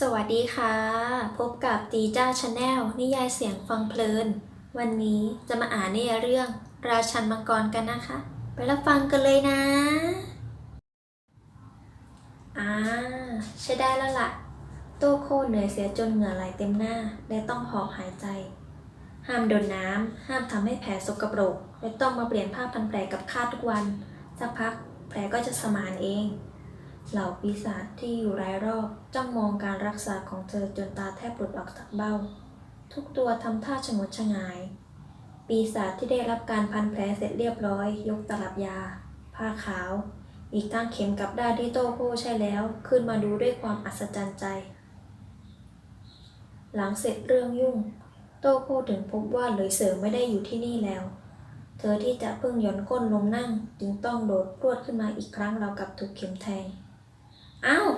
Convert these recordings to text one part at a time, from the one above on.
สวัสดีค่ะ พบกับตีจ้าชาแนลนิยายเสียงฟังเพลิน วันนี้จะมาอ่านนิยายเรื่อง ราชันมังกรกันนะคะ ไปรับฟังกันเลยนะอ่าใช้ได้แล้วล่ะ โต้โคเหนื่อยเสียจนเหงื่อไหลเต็มหน้า และต้องหอบหายใจ ห้ามโดนน้ำห้ามทำให้แผลสกปรก และต้องมาเปลี่ยนผ้าพันแผลกับข้าทุกวัน สักพักแผลก็จะสมานเอง เหล่าปีศาจที่อยู่รายรอบจ้องมองการรักษาของเธอจนตาแทบหลุดออกจากเบ้า ทุกตัวทำท่าชงนชงาย ปีศาจที่ได้รับการพันแผลเสร็จเรียบร้อย ยกตลับยา ผ้าขาว อีกทั้งเข็มกับด้าที่โต้โค้ใช่แล้ว ขึ้นมาดูด้วยความอัศจรรย์ใจ หลังเสร็จเรื่องยุ่ง โต้โค้ถึงพบว่าเหลยเสริมไม่ได้อยู่ที่นี่แล้วเธอที่จะเพิ่งหย่อนก้นลงนั่งจึงต้องโดดพรวดขึ้นมาอีกครั้งเรากับถูกเข็มแทง อ้าว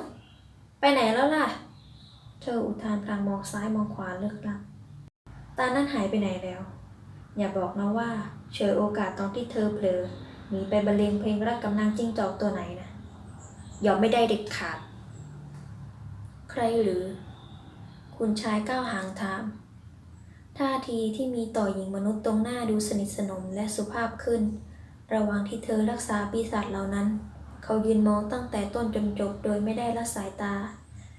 ไปไหนแล้วล่ะ เธออุทานพลางมองซ้ายมองขวาเลิกลักตานั่นหายไปไหนแล้ว อย่าบอกนะว่าเฉยโอกาสตอนที่เธอเผลอหนีไปบรรเลงเพลงรักกับนางจิ้งจอกตัวไหนนะยอมไม่ได้เด็ดขาด ใครหรือ คุณชายก้าวหางถาม ท่าทีที่มีต่อหญิงมนุษย์ตรงหน้าดูสนิทสนมและสุภาพขึ้น ระหว่างที่เธอรักษาปีศาจเหล่านั้น เขายืนมองตั้งแต่ต้นจนจบโดยไม่ได้ละสายตา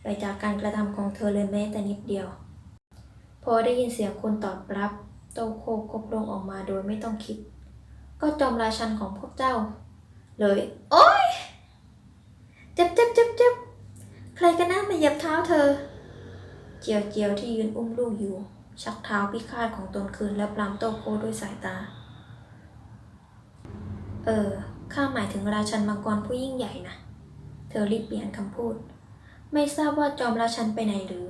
ไปจากการกระทำของเธอเลยแม้แต่นิดเดียว พอได้ยินเสียงคนตอบรับโตโคกบลงออกมาโดยไม่ต้องคิด ก็จอมราชันของพวกเจ้า เลย โอ๊ยเจ็บเจ็บเจ็บเจ็บใครกันนะมาเหยียบเท้าเธอ เจียวเจียวที่ยืนอุ้มลูกอยู่ ชักเท้าพิฆาตของตนคืนและปลามโตโคด้วยสายตา เออ ข้าหมายถึงราชันมังกรผู้ยิ่งใหญ่นะ เธอรีบเปลี่ยนคำพูด ไม่ทราบว่าจอมราชันไปไหนหรือ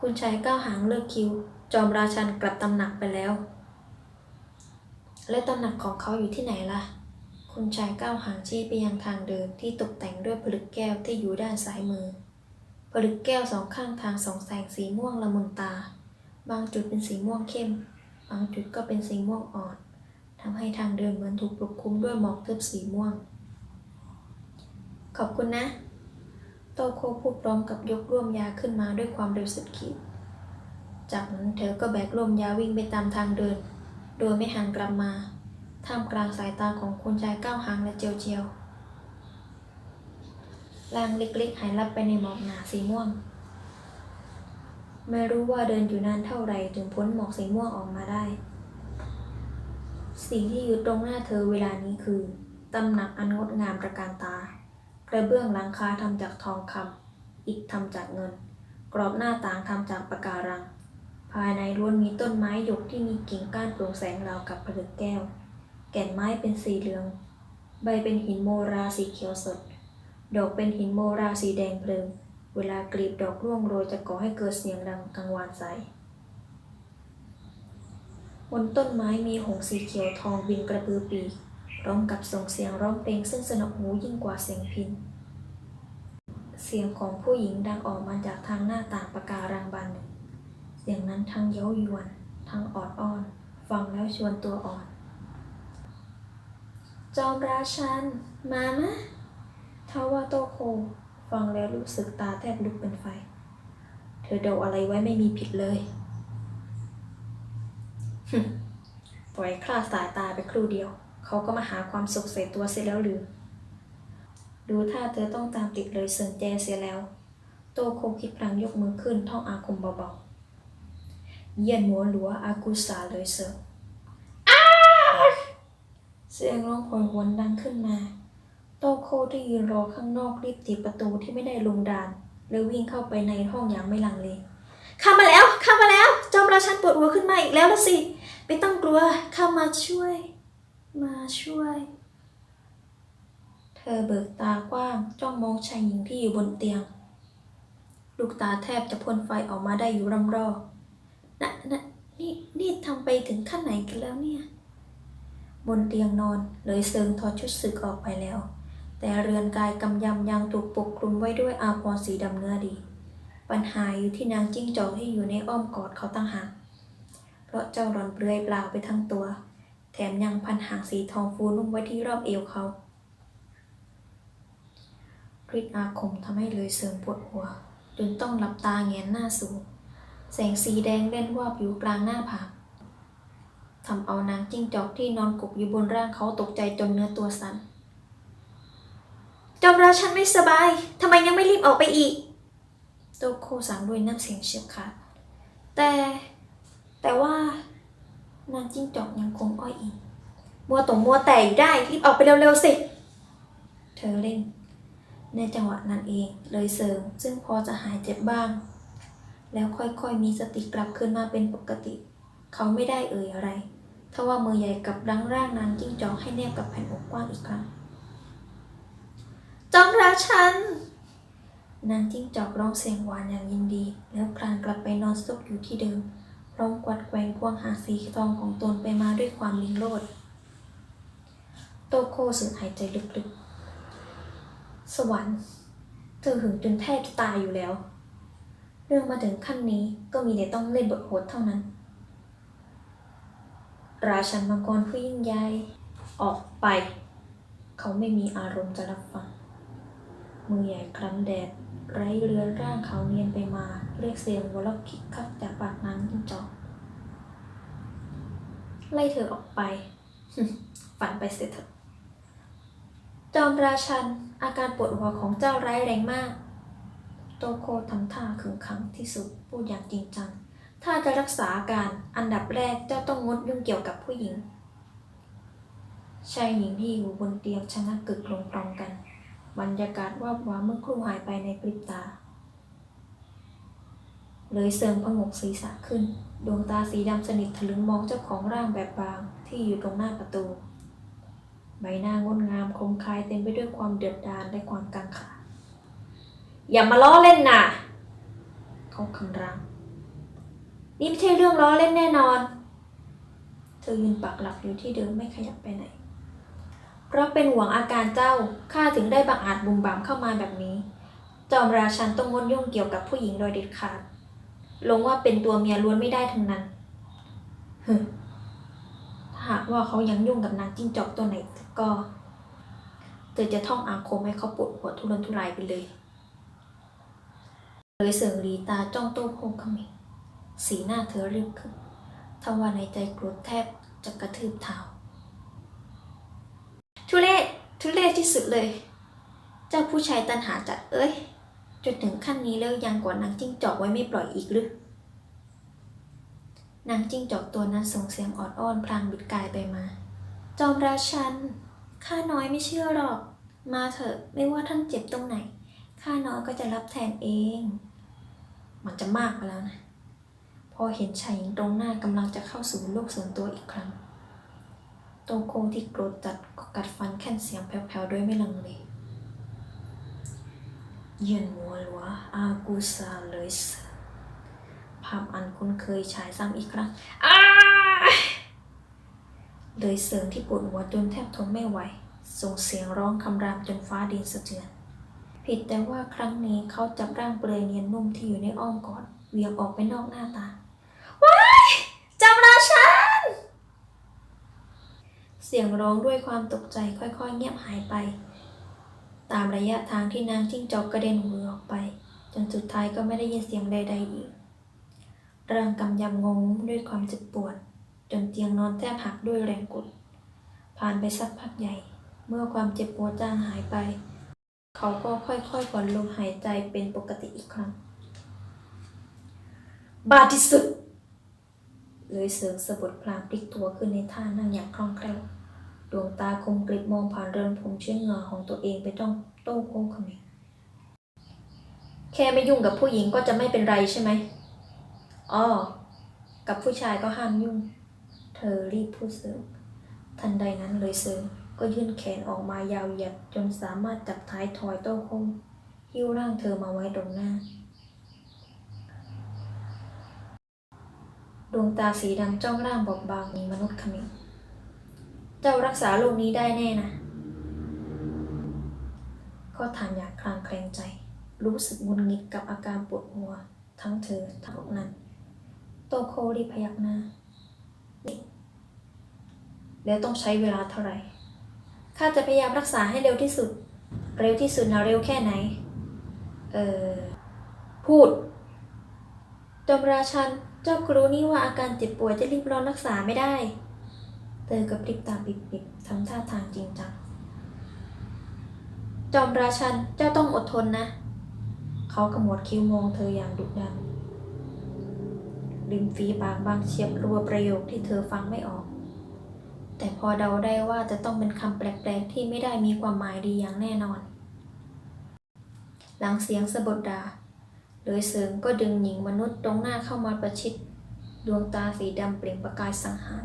คุณชายก้าวหางเลิกคิ้วจอมราชันกลับตำหนักไปแล้ว และตำหนักของเขาอยู่ที่ไหนล่ะ คุณชายก้าวหางชี้ไปยังทางเดินที่ตกแต่งด้วยผลึกแก้วที่อยู่ด้านซ้ายมือ ผลึกแก้วสองข้างทางสองแสงสีม่วงละมุนตา บางจุดเป็นสีม่วงเข้ม บางจุดก็เป็นสีม่วงอ่อน ทำให้ทางเดินเหมือนถูกปกคลุมด้วยหมอกทึบสีม่วง ขอบคุณนะ โตโคพูดพร้อมกับยกร่วมยาขึ้นมาด้วยความเร็วสุดขีด จากนั้นเธอก็แบกร่วมยาวิ่งไปตามทางเดิน โดยไม่หันกลับมา ท่ามกลางสายตาของคุณชายก้าวหางและเจียวเจียวลางเล็กๆหายลับไปในหมอกหนาสีม่วง ไม่รู้ว่าเดินอยู่นานเท่าไหร่ถึงพ้นหมอกสีม่วงออกมาได้ สิ่งที่อยู่ตรงหน้าเธอเวลานี้คือตำหนักอันงดงามประการตา กระเบื้องหลังคาทำจากทองคำอิฐทำจากเงิน กรอบหน้าต่างทำจากปะการัง ภายในล้วนมีต้นไม้หยกที่มีกิ่งก้านโปร่งแสงราวกับผลึกแก้ว แก่นไม้เป็นสีเหลือง ใบเป็นหินโมราสีเขียวสด ดอกเป็นหินโมราสีแดงเพลิง เวลากลีบดอกร่วงโรยจะก่อให้เกิดเสียงดังกังวานใส บนต้นไม้มีหงส์สีเขียวทองบินกระพือปีกร้อมกับส่งเสียงร้องเพลงซึ่งสนอหูยิ่งกว่าเสียงพิน เสียงของผู้หญิงดังออกมาจากทางหน้าต่างปะการังบานหนึ่งเสียงนั้นทั้งเย้ายวน ทั้งออดอ้อน ฟังแล้วชวนตัวอ่อน จอมราชัน มามะทว่าโตโค ฟังแล้วรู้สึกตาแทบลุกเป็นไฟ เธอเดาอะไรไว้ไม่มีผิดเลย ปล่อยคลาดสายตาไปครู่เดียว เขาก็มาหาความสุขใส่ตัวเสียแล้วหรือ ดูท่าเธอต้องตามติดเลยเซินแจเสียแล้ว โตโคคิดพลางยกมือขึ้นท่องอาคมเบาๆ เยี่ยนหัวหลัวอากุสาเลยเซิร์เสียงร้องโหยหวนดังขึ้นมา โตโคที่ยืนรอข้างนอกรีบตีประตูที่ไม่ได้ลงดานแล้ววิ่งเข้าไปในห้องอย่างไม่ลังเลเข้ามาแล้วเข้ามาแล้ว จอมราชันปวดหัวขึ้นมาอีกแล้วละสิ ไม่ต้องกลัวข้ามาช่วย มาช่วย เธอเบิกตากว้าง จ้องมองชายหญิงที่อยู่บนเตียง ลูกตาแทบจะพ่นไฟออกมาได้อยู่รำรอนะนะนี่นี่ทำไปถึงขั้นไหนกันแล้วเนี่ย บนเตียงนอนเลยเซิงถอดชุดศึกออกไปแล้ว แต่เรือนกายกำยำยังถูกปกคลุมไว้ด้วยอาภรณ์สีดำเนื้อดี ปัญหาอยู่ที่นางจิ้งจอกที่อยู่ในอ้อมกอดเขาตั้งหาก เพราะเจ้าหลอนเปลือยเปล่าไปทั้งตัว แถมยังพันหางสีทองฟูนุ่มไว้ที่รอบเอวเขาฤทธิ์อาคมทำให้เลยเสริมปวดหัว จนต้องหลับตาแงนหน้าสูงแสงสีแดงเล่นวาบอยู่กลางหน้าผากทำเอานางจิ้งจอกที่นอนกบอยู่บนร่างเขาตกใจจนเนื้อตัวสั่นจอมราชันไม่สบาย ทำไมยังไม่รีบออกไปอีกโตโคสั่งด้วยน้ำเสียงเฉียบขาดแต่ แต่ว่านางจิ้งจอกยังคงอ้อยอิงมัวตงมัวแต่อยู่ได้รีบออกไปเร็วๆสิ เธอเร่ง ในจังหวะนั้นเองเลยเสริม ซึ่งพอจะหายเจ็บบ้าง แล้วค่อยๆมีสติกลับคืนมาเป็นปกติ เขาไม่ได้เอ่ยอะไรทว่ามือใหญ่กลับรังร่างนางจิ้งจอกให้แนบกับแผ่นอกกว้างอีกครั้งจอมราชัน นางจิ้งจอกร้องเสียงหวานอย่างยินดี แล้วคลานกลับไปนอนซุกอยู่ที่เดิม ร้อมกวัดแกว่งพวงหาสีทองของตนไปมาด้วยความลิงโลด โตโคสูดหายใจลึกๆ สวรรค์ เธอหึงจนแทบจะตายอยู่แล้ว เรื่องมาถึงขั้นนี้ก็มีแต่ต้องเล่นบทโหดเท่านั้น ราชันมังกรผู้ยิ่งใหญ่ออกไป เขาไม่มีอารมณ์จะรับฟัง มือใหญ่คล้ำแดด ไร้เรือนร่างเขาเนียนไปมา เรียกเสียงหัวเราะคิกคักจากปากนางจิ้งจอกไล่เธอออกไป ฝันไปเสียเถอะจอมราชัน อาการปวดหัวของเจ้าร้ายแรงมาก โตโคทำท่าขึงขังที่สุดพูดอย่างจริงจัง ถ้าจะรักษาอาการอันดับแรกเจ้าต้องงดยุ่งเกี่ยวกับผู้หญิงชายหญิงที่อยู่บนเตียงชะงักกึกลงพร้อมกัน บรรยากาศว่าบวาเมื่อครู่หายไปในพริบตา เลยเสริมพงกศีรษะขึ้น ดวงตาสีดำสนิททะลึงมองเจ้าของร่างแบบบางที่อยู่ตรงหน้าประตู ใบหน้างดงามคมคายเต็มไปด้วยความเดือดดาลและความกังขา อย่ามาล้อเล่นน่ะ เขาคำรามนี่ไม่ใช่เรื่องล้อเล่นแน่นอน เธอยืนปักหลักอยู่ที่เดิมไม่ขยับไปไหน เพราะเป็นห่วงอาการเจ้าข้าถึงได้บังอาจบุมบามเข้ามาแบบนี้ จอมราชันต้องงดยุ่งเกี่ยวกับผู้หญิงโดยเด็ดขาด ลงว่าเป็นตัวเมียล้วนไม่ได้ทั้งนั้นฮึถ้าหากว่าเขายังยุ่งกับนางจิ้งจอกตัวไหนก็เธอจะท่องอาคมให้เขาปวดหัวทุรนทุรายไปเลยเลยเสิงหลีตาจ้องโต้โพงเขมิงสีหน้าเธอรีบขึ้นทว่าในใจกรธแทบจะกระทืบเท้า ทุเรศทุเรศที่สุดเลย เจ้าผู้ชายตันหาจัดเอ้ย จนถึงขั้นนี้แล้วยังกว่านางจิ้งจอกไว้ไม่ปล่อยอีกหรือนางจิ้งจอกตัวนั้นส่งเสียงออดอ้อนพลางบิดกายไปมา จอมราชัน ข้าน้อยไม่เชื่อหรอก มาเถอะไม่ว่าท่านเจ็บตรงไหน ข้าน้อยก็จะรับแทนเอง มันจะมากไปแล้วนะ พอเห็นชายหญิงตรงหน้ากำลังจะเข้าสู่โลกส่วนตัวอีกครั้ง โตโคที่โกรธจัดก็กัดฟันแค่นเสียงแผ่วๆด้วยไม่ลังเลเยียนมัวลัวอากูซาเลยเสอภาพอันคุ้นเคยฉายซ้ำอีกครั้งอ้าเลยเสริงที่ปวดหัวจนแทบทนไม่ไหว ส่งเสียงร้องคำรามจนฟ้าดินสะเทือน ผิดแต่ว่าครั้งนี้เขาจับร่างเปลือยเนียนนุ่มที่อยู่ในอ้อมกอดเวียงออกไปนอกหน้าตา ว้ายจำราชัน เสียงร้องด้วยความตกใจค่อยๆ เงียบหายไป ตามระยะทางที่นางจิ้งจอกกระเด็นหัวออกไป จนสุดท้ายก็ไม่ได้ยินเสียงใดๆอีกร่างกำยำงงด้วยความเจ็บปวด จนเตียงนอนแทบหักด้วยแรงกด ผ่านไปสักพักใหญ่ เมื่อความเจ็บปวดจางหายไป เขาก็ค่อยๆผ่อนลมหายใจเป็นปกติอีกครั้ง บาดที่สุดเลยเสริงสะบดพลางพลิกตัวขึ้นในท่านั่งอย่างคล่องแคล่ว ดวงตาคมกริบมองผ่านเรือนผมเชื้อเหงื่อของตัวเองไปจ้องโต้โค้งเขมิงแค่ไม่ยุ่งกับผู้หญิงก็จะไม่เป็นไรใช่ไหมอ๋อกับผู้ชายก็ห้ามยุ่ง เธอรีบพูดเสริมทันใดนั้นเลยเสริมก็ยื่นแขนออกมายาวเหยียดจนสามารถจับท้ายทอยโต้โค้งหิ้วร่างเธอมาไว้ตรงหน้า ดวงตาสีดำจ้องร่างบอบบางมีมนุษย์ขมิง เจ้ารักษาโรคนี้ได้แน่นะ ก็ถามอย่างคลางแคลงใจ รู้สึกงุนงิดกับอาการปวดหัว ทั้งเธอทั้งนั้น โตโครีพยักหน้า แล้วต้องใช้เวลาเท่าไหร่ ข้าจะพยายามรักษาให้เร็วที่สุด เร็วที่สุดนะเร็วแค่ไหน เออ พูดจอมราชัน เจ้ากรู้นี่ว่าอาการเจ็บป่วยจะรีบร้อนรักษาไม่ได้ เธอกระพริบตาปิบๆทำท่าทางจริงจัง จอมราชันเจ้าต้องอดทนนะ เขากระหมดคิ้วมองเธออย่างดุดันริมฝีปากบางเฉียบรัวประโยคที่เธอฟังไม่ออก แต่พอเดาได้ว่าจะต้องเป็นคำแปลกๆที่ไม่ได้มีความหมายดีอย่างแน่นอน หลังเสียงสะบดดาเลยเสริงก็ดึงหญิงมนุษย์ตรงหน้าเข้ามาประชิด ดวงตาสีดำเปล่งประกายสังหาร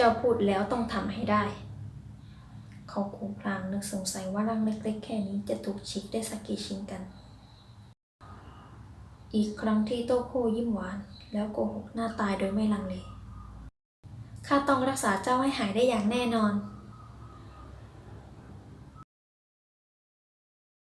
เจ้าพูดแล้วต้องทำให้ได้ เขาคงพลางนึกสงสัยว่าร่างเล็กๆ แค่นี้จะถูกฉีกได้สักกี่ชิ้นกัน อีกครั้งที่โต้โคยิ้มหวาน แล้วโกหกหน้าตายโดยไม่ลังเลข้าต้องรักษาเจ้าให้หายได้อย่างแน่นอน